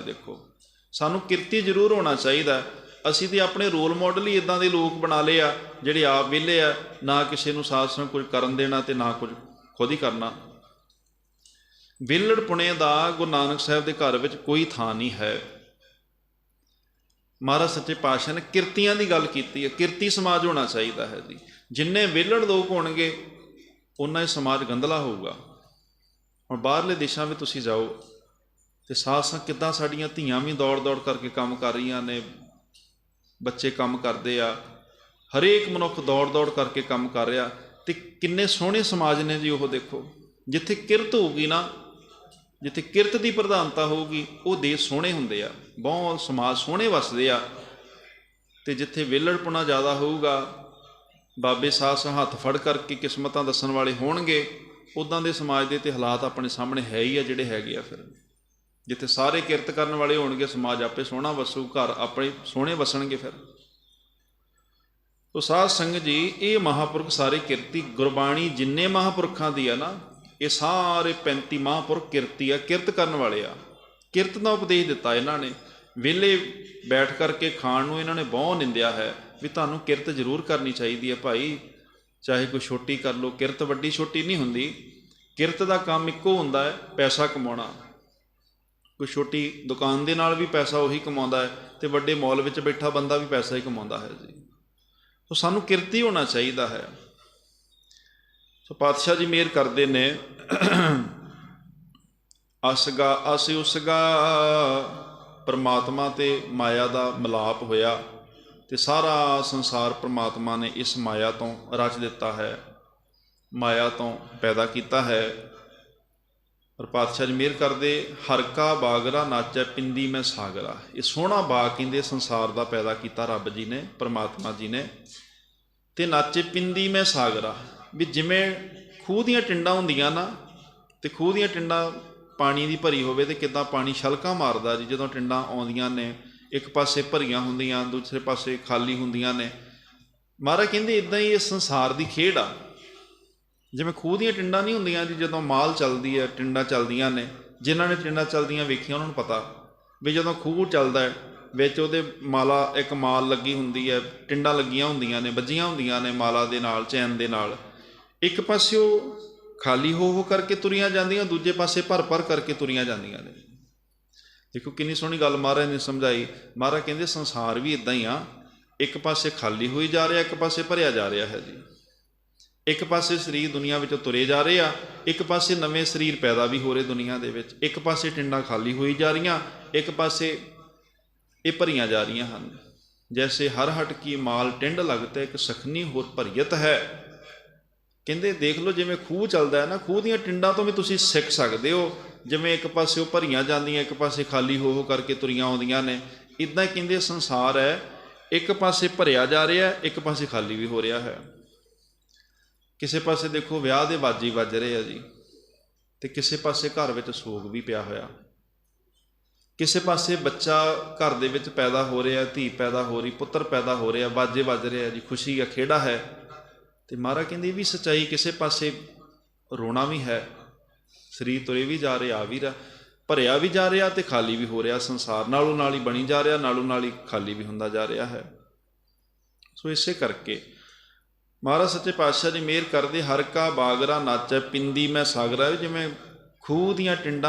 ਦੇਖੋ। ਸਾਨੂੰ ਕਿਰਤੀ ਜ਼ਰੂਰ ਹੋਣਾ ਚਾਹੀਦਾ। ਅਸੀਂ ਤੇ ਆਪਣੇ ਰੋਲ ਮਾਡਲ ਹੀ ਇਦਾਂ ਦੇ ਲੋਕ ਬਣਾ ਲਏ ਆ, ਜਿਹੜੇ ਆਪ ਵਿਹਲੇ ਆ, ਨਾ ਕਿਸੇ ਨੂੰ ਸਾਥ ਸੰਗ ਕੁਝ ਕਰਨ ਦੇਣਾ ਤੇ ਨਾ ਕੁਝ ਖੁਦ ਹੀ ਕਰਨਾ। ਵਿਲੜ ਪੁਣੇ ਦਾ ਗੁਰੂ ਨਾਨਕ ਸਾਹਿਬ ਦੇ ਘਰ ਵਿੱਚ ਕੋਈ ਥਾਂ ਨਹੀਂ ਹੈ। ਮਹਾਰਾਜ ਸੱਚੇ ਪਾਤਸ਼ਾਹ ਨੇ ਕਿਰਤੀਆਂ ਦੀ ਗੱਲ ਕੀਤੀ ਹੈ। ਕਿਰਤੀ ਸਮਾਜ ਹੋਣਾ ਚਾਹੀਦਾ ਹੈ ਜੀ। ਜਿੰਨੇ ਵਿਲੜ ਲੋਕ ਹੋਣਗੇ ਉਹਨਾਂ ਹੀ ਸਮਾਜ ਗੰਦਲਾ ਹੋਊਗਾ। ਹੁਣ ਬਾਹਰਲੇ ਦੇਸ਼ਾਂ ਵਿੱਚ ਤੁਸੀਂ ਜਾਓ ਤੇ ਸਾਥ ਸੰਗ ਕਿੱਦਾਂ ਸਾਡੀਆਂ ਧੀਆਂ ਵੀ ਦੌੜ ਦੌੜ ਕਰਕੇ ਕੰਮ ਕਰ ਰਹੀਆਂ ਨੇ, ਬੱਚੇ ਕੰਮ ਕਰਦੇ ਆ, ਹਰੇਕ ਮਨੁੱਖ ਦੌੜ ਦੌੜ ਕਰਕੇ ਕੰਮ ਕਰ ਰਿਹਾ ਤੇ ਕਿੰਨੇ ਸੋਹਣੇ ਸਮਾਜ ਨੇ ਜੀ ਉਹ ਦੇਖੋ, ਜਿੱਥੇ ਕਿਰਤ ਹੋਊਗੀ ਨਾ, ਜਿੱਥੇ ਕਿਰਤ ਦੀ ਪ੍ਰਧਾਨਤਾ ਹੋਊਗੀ, ਉਹ ਦੇਸ਼ ਸੋਹਣੇ ਹੁੰਦੇ ਆ, ਬਹੁਤ ਸਮਾਜ ਸੋਹਣੇ ਵਸਦੇ ਆ, ਤੇ ਜਿੱਥੇ ਵਿਲੜਪੁਣਾ ਜ਼ਿਆਦਾ ਹੋਊਗਾ, ਬਾਬੇ ਸਾਹ ਹੱਥ ਫੜ ਕਰਕੇ ਕਿਸਮਤਾਂ ਦੱਸਣ ਵਾਲੇ ਹੋਣਗੇ ਉਦਾਂ ਦੇ ਸਮਾਜ ਦੇ ਤੇ ਹਾਲਾਤ ਆਪਣੇ ਸਾਹਮਣੇ ਹੈ ਹੀ ਆ ਜਿਹੜੇ ਹੈਗੇ ਆ ਫਿਰ। ਜਿੱਥੇ ਸਾਰੇ ਕਿਰਤ ਕਰਨ ਵਾਲੇ ਹੋਣਗੇ, ਸਮਾਜ ਆਪੇ ਸੋਹਣਾ ਵਸੂ, ਘਰ ਆਪਣੇ ਸੋਹਣੇ ਵਸਣਗੇ ਫਿਰ। ਤੋ ਸਾਧ ਸੰਗਤ ਜੀ, ਇਹ ਮਹਾਪੁਰਖ ਸਾਰੇ ਕਿਰਤੀ, ਗੁਰਬਾਣੀ ਜਿੰਨੇ ਮਹਾਪੁਰਖਾਂ ਦੀ ਆ ਨਾ, ਇਹ ਸਾਰੇ 35 ਮਹਾਪੁਰਖ ਕਿਰਤੀ ਆ, ਕਿਰਤ ਕਰਨ ਵਾਲੇ ਆ। ਕਿਰਤ ਦਾ ਉਪਦੇਸ਼ ਦਿੱਤਾ ਇਹਨਾਂ ਨੇ। ਵਿਹਲੇ ਬੈਠ ਕਰਕੇ ਖਾਣ ਨੂੰ ਇਹਨਾਂ ਨੇ ਬਹੁਤ ਨਿੰਦਿਆ ਹੈ ਵੀ ਤੁਹਾਨੂੰ ਕਿਰਤ ਜ਼ਰੂਰ ਕਰਨੀ ਚਾਹੀਦੀ ਹੈ ਭਾਈ। ਚਾਹੇ ਕੋਈ ਛੋਟੀ ਕਰ ਲੋ ਕਿਰਤ ਵੱਡੀ ਛੋਟੀ ਨਹੀਂ ਹੁੰਦੀ। ਕਿਰਤ ਦਾ ਕੰਮ ਇੱਕੋ ਹੁੰਦਾ ਹੈ, ਪੈਸਾ ਕਮਾਉਣਾ। ਕੋਈ ਛੋਟੀ ਦੁਕਾਨ ਦੇ ਨਾਲ ਵੀ ਪੈਸਾ ਉਹੀ ਕਮਾਉਂਦਾ ਹੈ ਤੇ ਵੱਡੇ ਮਾਲ ਵਿੱਚ ਬੈਠਾ ਬੰਦਾ ਵੀ ਪੈਸਾ ਹੀ ਕਮਾਉਂਦਾ ਹੈ ਜੀ। ਸੋ ਸਾਨੂੰ ਕਿਰਤੀ ਹੋਣਾ ਚਾਹੀਦਾ ਹੈ। ਸੋ ਪਾਤਸ਼ਾਹ ਜੀ ਮਿਹਰ ਕਰਦੇ ਨੇ। ਅਸਗਾ ਅਸੀਂ ਉਸਗਾ ਪਰਮਾਤਮਾ ਤੇ ਮਾਇਆ ਦਾ ਮਿਲਾਪ ਹੋਇਆ ਤੇ ਸਾਰਾ ਸੰਸਾਰ ਪਰਮਾਤਮਾ ਨੇ ਇਸ ਮਾਇਆ ਤੋਂ ਰਚ ਦਿੱਤਾ ਹੈ। ਮਾਇਆ ਤੋਂ ਪੈਦਾ ਕੀਤਾ ਹੈ। ਪਰ ਪਾਤਸ਼ਾਹ ਜੀ ਮਿਹਰ ਕਰਦੇ ਹਰਕਾ ਬਾਗਰਾ ਨਾਚੈ, ਪਿੰਦੀ ਮੈਂ ਸਾਗਰਾ। ਇਹ ਸੋਹਣਾ ਬਾਗ ਕਹਿੰਦੇ ਸੰਸਾਰ ਦਾ ਪੈਦਾ ਕੀਤਾ ਰੱਬ ਜੀ ਨੇ, ਪਰਮਾਤਮਾ ਜੀ ਨੇ। ਤੇ ਨਾਚੇ, ਪਿੰਦੀ ਮੈਂ ਸਾਗਰਾ। ਵੀ ਜਿਵੇਂ ਖੂਹ ਦੀਆਂ ਟਿੰਡਾਂ ਹੁੰਦੀਆਂ ਨਾ, ਤੇ ਖੂਹ ਦੀਆਂ ਟਿੰਡਾਂ ਪਾਣੀ ਦੀ ਭਰੀ ਹੋਵੇ ਤੇ ਕਿਦਾਂ ਪਾਣੀ ਛਲਕਾ ਮਾਰਦਾ ਜੀ, ਜਦੋਂ ਟਿੰਡਾਂ ਆਉਂਦੀਆਂ ਨੇ, ਇੱਕ ਪਾਸੇ ਭਰੀਆਂ ਹੁੰਦੀਆਂ, ਦੂਸਰੇ ਪਾਸੇ ਖਾਲੀ ਹੁੰਦੀਆਂ ਨੇ। ਮਹਾਰਾਜ ਕਹਿੰਦੇ, ਇਦਾਂ ਹੀ ਇਹ ਸੰਸਾਰ ਦੀ ਖੇਡ ਆ। ਜਿਵੇਂ ਖੂਹ ਦੀਆਂ ਟਿੰਡਾਂ ਨਹੀਂ ਹੁੰਦੀਆਂ ਜੀ, ਜਦੋਂ ਮਾਲ ਚੱਲਦੀ ਹੈ, ਟਿੰਡਾਂ ਚੱਲਦੀਆਂ ਨੇ, ਜਿਨ੍ਹਾਂ ਨੇ ਟਿੰਡਾਂ ਚੱਲਦੀਆਂ ਵੇਖੀਆਂ ਉਹਨਾਂ ਨੂੰ ਪਤਾ ਵੀ ਜਦੋਂ ਖੂਹ ਚੱਲਦਾ ਹੈ, ਵਿੱਚ ਉਹਦੇ ਮਾਲਾ, ਇੱਕ ਮਾਲ ਲੱਗੀ ਹੁੰਦੀ ਹੈ, ਟਿੰਡਾਂ ਲੱਗੀਆਂ ਹੁੰਦੀਆਂ ਨੇ, ਵੱਜੀਆਂ ਹੁੰਦੀਆਂ ਨੇ ਮਾਲਾ ਦੇ ਨਾਲ, ਚੈਨ ਦੇ ਨਾਲ। ਇੱਕ ਪਾਸੇ ਉਹ ਖਾਲੀ ਹੋ ਹੋ ਕਰਕੇ ਤੁਰੀਆਂ ਜਾਂਦੀਆਂ, ਦੂਜੇ ਪਾਸੇ ਭਰ ਭਰ ਕਰਕੇ ਤੁਰੀਆਂ ਜਾਂਦੀਆਂ ਨੇ। ਦੇਖੋ ਕਿੰਨੀ ਸੋਹਣੀ ਗੱਲ ਮਹਾਰਾਜ ਨੇ ਸਮਝਾਈ। ਮਹਾਰਾਜ ਕਹਿੰਦੇ ਸੰਸਾਰ ਵੀ ਇਦਾਂ ਹੀ ਆ। ਇੱਕ ਪਾਸੇ ਖਾਲੀ ਹੋਈ ਜਾ ਰਿਹਾ, ਇੱਕ ਪਾਸੇ ਭਰਿਆ ਜਾ ਰਿਹਾ ਹੈ ਜੀ। ਇੱਕ ਪਾਸੇ ਸਰੀਰ ਦੁਨੀਆ ਵਿੱਚੋਂ ਤੁਰੇ ਜਾ ਰਹੇ ਆ, ਇੱਕ ਪਾਸੇ ਨਵੇਂ ਸਰੀਰ ਪੈਦਾ ਵੀ ਹੋ ਰਹੇ ਦੁਨੀਆ ਦੇ ਵਿੱਚ। ਇੱਕ ਪਾਸੇ ਟਿੰਡਾਂ ਖਾਲੀ ਹੋਈ ਜਾ ਰਹੀਆਂ, ਇੱਕ ਪਾਸੇ ਇਹ ਭਰੀਆਂ ਜਾ ਰਹੀਆਂ ਹਨ। ਜੈਸੇ ਹਰ ਹਟ ਕੀ ਮਾਲ ਟਿੰਡ ਲੱਗਦਾ, ਇੱਕ ਸਖਨੀ ਹੋਰ ਭਰੀਅਤ ਹੈ। ਕਹਿੰਦੇ, ਦੇਖ ਲਓ ਜਿਵੇਂ ਖੂਹ ਚੱਲਦਾ ਹੈ ਨਾ, ਖੂਹ ਦੀਆਂ ਟਿੰਡਾਂ ਤੋਂ ਵੀ ਤੁਸੀਂ ਸਿੱਖ ਸਕਦੇ ਹੋ। ਜਿਵੇਂ ਇੱਕ ਪਾਸੇ ਉਹ ਭਰੀਆਂ ਜਾਂਦੀਆਂ, ਇੱਕ ਪਾਸੇ ਖਾਲੀ ਹੋ ਹੋ ਕਰਕੇ ਤੁਰੀਆਂ ਆਉਂਦੀਆਂ ਨੇ। ਇਦਾਂ ਕਹਿੰਦੇ ਸੰਸਾਰ ਹੈ, ਇੱਕ ਪਾਸੇ ਭਰਿਆ ਜਾ ਰਿਹਾ, ਇੱਕ ਪਾਸੇ ਖਾਲੀ ਵੀ ਹੋ ਰਿਹਾ ਹੈ। ਕਿਸੇ ਪਾਸੇ ਦੇਖੋ ਵਿਆਹ ਦੇ ਵਾਜੀ ਵੱਜ ਰਹੇ ਆ ਜੀ, ਤੇ ਕਿਸੇ ਪਾਸੇ ਘਰ ਵਿੱਚ ਸੋਗ ਵੀ ਪਿਆ ਹੋਇਆ। ਕਿਸੇ ਪਾਸੇ ਬੱਚਾ ਘਰ ਦੇ ਵਿੱਚ ਪੈਦਾ ਹੋ ਰਿਹਾ, ਧੀ ਪੈਦਾ ਹੋ ਰਹੀ, ਪੁੱਤਰ ਪੈਦਾ ਹੋ ਰਿਹਾ ਬਾਜੇ ਵੱਜ ਰਿਹਾ ਜੀ, ਖੁਸ਼ੀ ਆ, ਖੇੜਾ ਹੈ। ਤੇ ਮਹਾਰਾ ਕਹਿੰਦੀ ਇਹ ਵੀ ਸਚਾਈ, ਕਿਸੇ ਪਾਸੇ ਰੋਣਾ ਵੀ ਹੈ, ਸਰੀਰ ਤੁਰੇ ਵੀ ਜਾ ਰਿਹਾ, ਆ ਵੀ ਰਿਹਾ, ਭਰਿਆ ਵੀ ਜਾ ਰਿਹਾ ਤੇ ਖਾਲੀ ਵੀ ਹੋ ਰਿਹਾ, ਸੰਸਾਰ ਨਾਲੋਂ ਨਾਲ ਹੀ ਬਣੀ ਜਾ ਰਿਹਾ, ਨਾਲੋਂ ਨਾਲ ਹੀ ਖਾਲੀ ਵੀ ਹੁੰਦਾ ਜਾ ਰਿਹਾ ਹੈ। ਸੋ ਇਸੇ ਕਰਕੇ ਮਹਾਰਾਜ ਸੱਚੇ ਪਾਤਸ਼ਾਹ ਜੀ ਮਿਹਰ ਕਰਦੇ ਹਰ ਕਾ ਬਾਗਰਾ ਨਾਚੈ, ਪਿੰਦੀ ਮੈਂ ਸਾਗਰਾ, ਜਿਵੇਂ ਖੂਹ ਦੀਆਂ ਟਿੰਡਾਂ